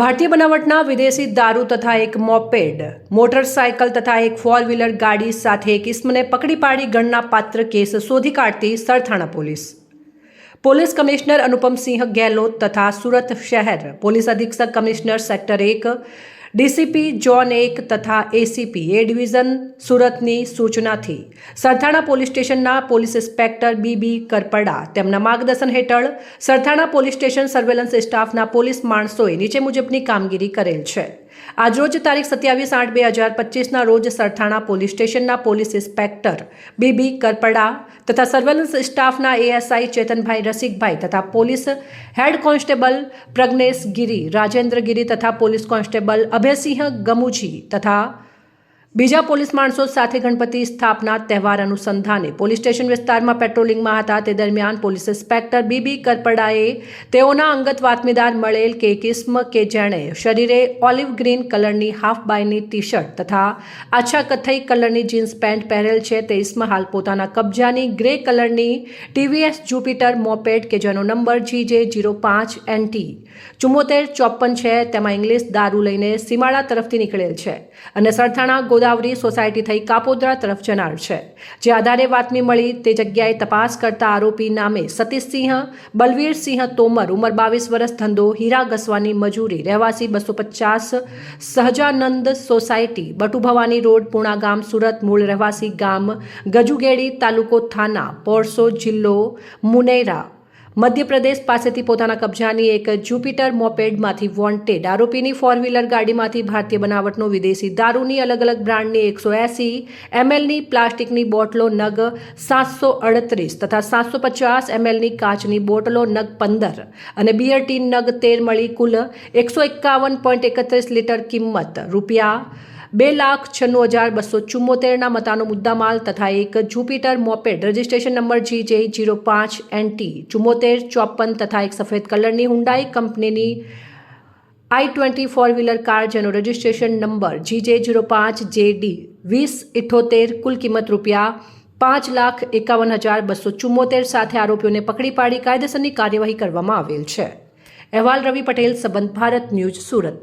ભારતીય બનાવટના વિદેશી દારૂ તથા એક મોપેડ, મોટરસાયકલ તથા એક ફોર વ્હીલર ગાડી સાથે એક ઇસમને પકડી પાડી ગણના પાત્ર કેસ શોધી કાઢતી Sarthana police. Police commissioner Anupamsinh Gehlot તથા સુરત શહેર પોલીસ અધિક્ષક કમિશનર સેક્ટર એક ડીસીપી જોન એક તથા એસીપી એ ડિવિઝન સુરતની સૂચનાથી સરથાણા પોલીસ સ્ટેશનના પોલીસ ઇન્સ્પેક્ટર બીબી કરપડા તેમના માર્ગદર્શન હેઠળ સરથાણા પોલીસ સ્ટેશન સર્વેલન્સ સ્ટાફના પોલીસ માણસોએ નીચે મુજબની કામગીરી કરેલ છે. આજરોજ તારીખ સત્યાવીસ આઠ બે હજાર પચીસના રોજ સરથાણા પોલીસ સ્ટેશનના પોલીસ ઇન્સ્પેક્ટર બીબી કરપડા તથા સર્વેલન્સ સ્ટાફના એએસઆઈ ચેતનભાઈ રસિકભાઈ તથા police head constable Pragnesh Giri, Rajendra Giri તથા પોલીસ કોન્સ્ટેબલ અભયસિંહ ગમુજી તથા બીજા પોલીસ માણસો સાથે ગણપતિ સ્થાપના તહેવાર અનુસંધાને પોલીસ સ્ટેશન વિસ્તારમાં પેટ્રોલિંગમાં હતા. તે દરમિયાન પોલીસ ઇન્સ્પેક્ટર બીબી કરપડાએ તેઓના અંગત વાતમીદાર મળેલ કે કિસ્મ કે જેણે શરીરે ઓલિવ ગ્રીન કલરની હાફ બાયની ટી શર્ટ તથા આછા કથ્થઈ કલરની જીન્સ પેન્ટ પહેરેલ છે. તે ઇસ્મ હાલ પોતાના કબજાની ગ્રે કલરની ટીવીએસ જુપિટર મોપેડ કે જેનો નંબર જી જે જીરો પાંચ એનટી ચુમ્મોતેર ચોપન છે. તેમાં ઇંગ્લિશ દારૂ લઈને સીમાડા તરફથી નીકળેલ છે અને સરથાણા ગોદાવરી સોસાયટી થઈ કાપોદ્રા તરફ જનાર છે. જે આધારે વાતમી મળી, તે જગ્યાએ તપાસ કરતા આરોપી નામે સતીશસિંહ, બલવીરસિંહ તોમર, ઉંમર બાવીસ વર્ષ, ધંધો હીરા ઘસવાની મજૂરી, રહેવાસી બસો પચાસ, સહજાનંદ સોસાયટી, બટુભવાની રોડ, પૂણા ગામ, સુરત, મૂળ રહેવાસી ગામ, ગજુગેડી તાલુકો થાના, પોરસો જિલ્લો, મુનેરા મધ્યપ્રદેશ પાસેથી પોતાના કબજાની એક જુપિટર મોપેડમાંથી વોન્ટેડ આરોપીની ફોર વ્હીલર ગાડીમાંથી ભારતીય બનાવટનો વિદેશી દારૂની અલગ અલગ બ્રાન્ડની એકસો એંસી એમએલની પ્લાસ્ટિકની બોટલો નગ સાતસો અડત્રીસ તથા સાતસો પચાસ એમએલની કાચની બોટલો નગ પંદર અને બિયર ટીન નગ તેર મળી કુલ એકસો એકાવન પોઈન્ટ એકત્રીસ લીટર કિંમત રૂપિયા બે લાખ છન્નું હજાર બસો ચુમ્મોતેરના મતાનો મુદ્દામાલ તથા એક Jupiter moped registration number G J zero પાંચ એનટી ચુમ્મોતેર ચોપન તથા એક સફેદ કલરની હુંડાઈ કંપનીની i twenty four wheeler car જેનો registration number G J zero પાંચ જે ડી વીસ ઇઠોતેર કુલ કિંમત રૂપિયા પાંચ લાખ એકાવન હજાર બસો ચુમ્મોતેર સાથે આરોપીઓને પકડી પાડી કાયદેસરની કાર્યવાહી કરવામાં આવેલ છે. અહેવાલ રવિ પટેલ, સંબંધ ભારત ન્યૂઝ સુરત.